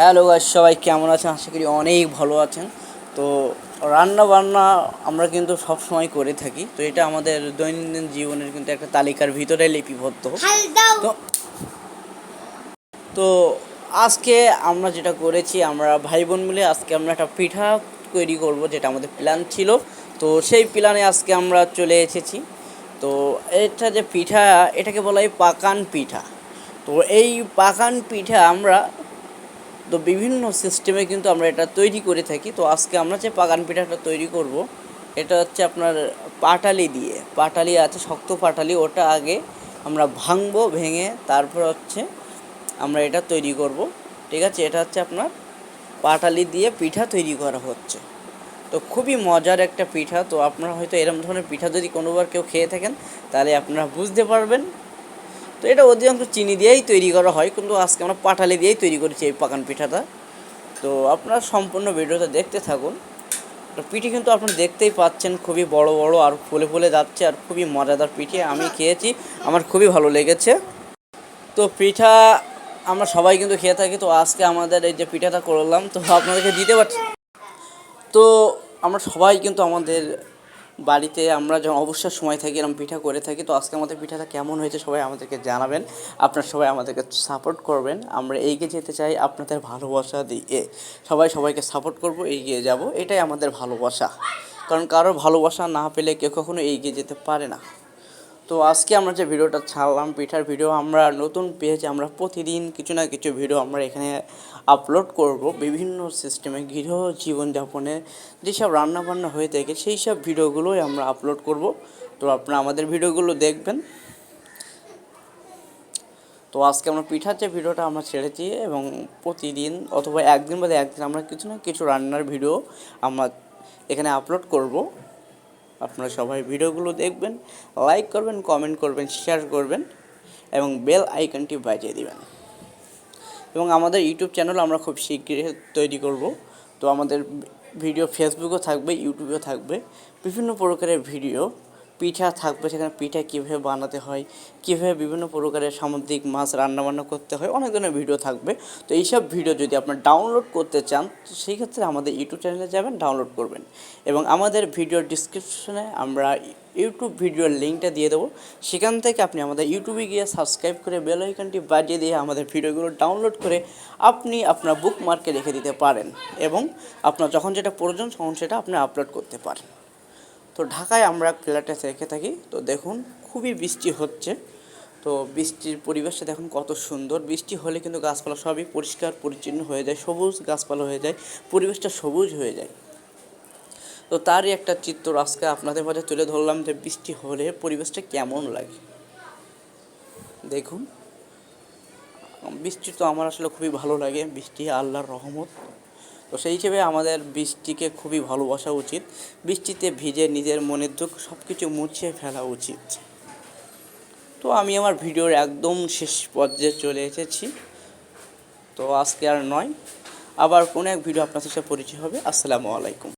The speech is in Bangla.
হ্যালো গাইস সবাই কেমন আছেন? আশা করি অনেক ভালো আছেন। তো রান্না বান্না আমরা কিন্তু সব সময় করে থাকি। তো এটা আমাদের দৈনন্দিন জীবনের কিন্তু একটা তালিকার ভিতরে লিপিবদ্ধ। তো তো আজকে আমরা যেটা করেছি আমরা ভাই বোন মিলে আজকে আমরা একটা পিঠা তৈরি করব যেটা আমাদের প্ল্যান ছিল। তো সেই প্ল্যানে আজকে আমরা চলে এসেছি। তো এটা যে পিঠা এটাকে বলা হয় পাকান পিঠা। তো এই পাকান পিঠা আমরা তো বিভিন্ন সিস্টেমে কিন্তু আমরা এটা তৈরি করে থাকি। তো আজকে আমরা যে পাগান পিঠাটা তৈরি করব, এটা হচ্ছে আপনার পাটালি দিয়ে। পাটালি আছে, শক্ত পাটালি, ওটা আগে আমরা ভাঙবো, ভেঙে তারপর হচ্ছে আমরা এটা তৈরি করব। ঠিক আছে, এটা হচ্ছে আপনার পাটালি দিয়ে পিঠা তৈরি করা হচ্ছে। তো খুবই মজার একটা পিঠা। তো আপনারা হয়তো এরকম ধরনের পিঠা যদি কোনোবার কেউ খেয়ে থাকেন, তাহলে আপনারা বুঝতে পারবেন তো এটা অধিকাংশ চিনি দিয়েই তৈরি করা হয়, কিন্তু আজকে আমরা পাটালি দিয়েই তৈরি করেছি এই পাকান পিঠাটা। তো আপনারা সম্পূর্ণ ভিডিওটা দেখতে থাকুন। পিঠে কিন্তু আপনারা দেখতেই পাচ্ছেন খুবই বড় বড় আর ফুলে ফুলে যাচ্ছে আর খুবই মজাদার পিঠে। আমি খেয়েছি, আমার খুবই ভালো লেগেছে। তো পিঠা আমরা সবাই কিন্তু খেয়ে থাকি, তো আজকে আমাদের এই যে পিঠাটা করলাম, তো আপনাদেরকে দিতে পারছি। তো আমরা সবাই কিন্তু আমাদের বাড়িতে আমরা যখন অবসর সময় থাকি এরকম পিঠা করে থাকি, তো আজকে আমাদের পিঠাটা কেমন হয়েছে সবাই আমাদেরকে জানাবেন। আপনারা সবাই আমাদেরকে সাপোর্ট করবেন। আমরা এগিয়ে যেতে চাই আপনাদের ভালোবাসা দিয়ে। সবাই সবাইকে সাপোর্ট করব, এগিয়ে যাব। এটাই আমাদের ভালোবাসা। কারণ কারোর ভালোবাসা না পেলে কেউ কখনো এগিয়ে যেতে পারে না। তো আজকে আমরা যে ভিডিওটা ছাড়লাম, পিঠার ভিডিও, আমরা নতুন পেয়েছি আমরা প্রতিদিন কিছু না কিছু ভিডিও আমরা এখানে আপলোড করব। বিভিন্ন সিস্টেমে গৃহ জীবনযাপনে যেসব রান্নাবান্না হয়ে থাকে সেই সব ভিডিওগুলোই আমরা আপলোড করব। তো আপনারা আমাদের ভিডিওগুলো দেখবেন। তো আজকে আমরা পিঠার যে ভিডিওটা আমরা ছেড়েছি এবং প্রতিদিন অথবা একদিন বাদে একদিন আমরা কিছু না কিছু রান্নার ভিডিও আমরা এখানে আপলোড করব। আপনারা সবাই ভিডিওগুলো দেখবেন লাইক করবেন কমেন্ট করবেন শেয়ার করবেন এবং বেল আইকনটি বাজিয়ে দেবেন। এবং আমাদের ইউটিউব চ্যানেল আমরা খুব শীঘ্রই তৈরি করব। তো আমাদের ভিডিও ফেসবুকও থাকবে ইউটিউবেও থাকবে, বিভিন্ন প্রকারের ভিডিও পিঠা থাকবে, সেখানে পিঠা কীভাবে বানাতে হয়, কীভাবে বিভিন্ন প্রকারের সামুদ্রিক মাছ রান্নাবান্না করতে হয়, অনেক ধরনের ভিডিও থাকবে। তো এইসব ভিডিও যদি আপনার ডাউনলোড করতে চান, তো সেই ক্ষেত্রে আমাদের ইউটিউব চ্যানেলে যাবেন ডাউনলোড করবেন। এবং আমাদের ভিডিওর ডিসক্রিপশনে আমরা ইউটিউব ভিডিওর লিঙ্কটা দিয়ে দেবো। সেখান থেকে আপনি আমাদের ইউটিউবে গিয়ে সাবস্ক্রাইব করে বেল আইকনটি বাজিয়ে দিয়ে আমাদের ভিডিওগুলো ডাউনলোড করে আপনি আপনার বুক মার্কে রেখে দিতে পারেন। এবং আপনার যখন যেটা প্রয়োজন, তখন সেটা আপনি আপলোড করতে পারেন। তো ঢাকায় আমরা ফ্ল্যাটে রেখে থাকি। তো দেখুন, খুবই বৃষ্টি হচ্ছে। তো বৃষ্টির পরিবেশটা দেখুন কত সুন্দর। বৃষ্টি হলে কিন্তু গাছপালা সবই পরিষ্কার, পরিচ্ছন্ন হয়ে যায়, সবুজ গাছপালা হয়ে যায়, পরিবেশটা সবুজ হয়ে যায়। তো তারই একটা চিত্র আজকে আপনাদের মাঝে তুলে ধরলাম যে বৃষ্টি হলে পরিবেশটা কেমন লাগে। দেখুন, বৃষ্টি তো আমার আসলে খুবই ভালো লাগে। বৃষ্টি আল্লাহর রহমত। তো সেই হিসেবে আমাদের বৃষ্টিকে খুবই ভালোবাসা উচিত। বৃষ্টিতে ভিজে নিজের মনের দুঃখ সব কিছু মুছে ফেলা উচিত। তো আমি আমার ভিডিওর একদম শেষ পর্যায়ে চলে এসেছি। তো আজকে আর নয়, আবার কোনো এক ভিডিও আপনার সাথে পরিচয় হবে। আসসালামু আলাইকুম।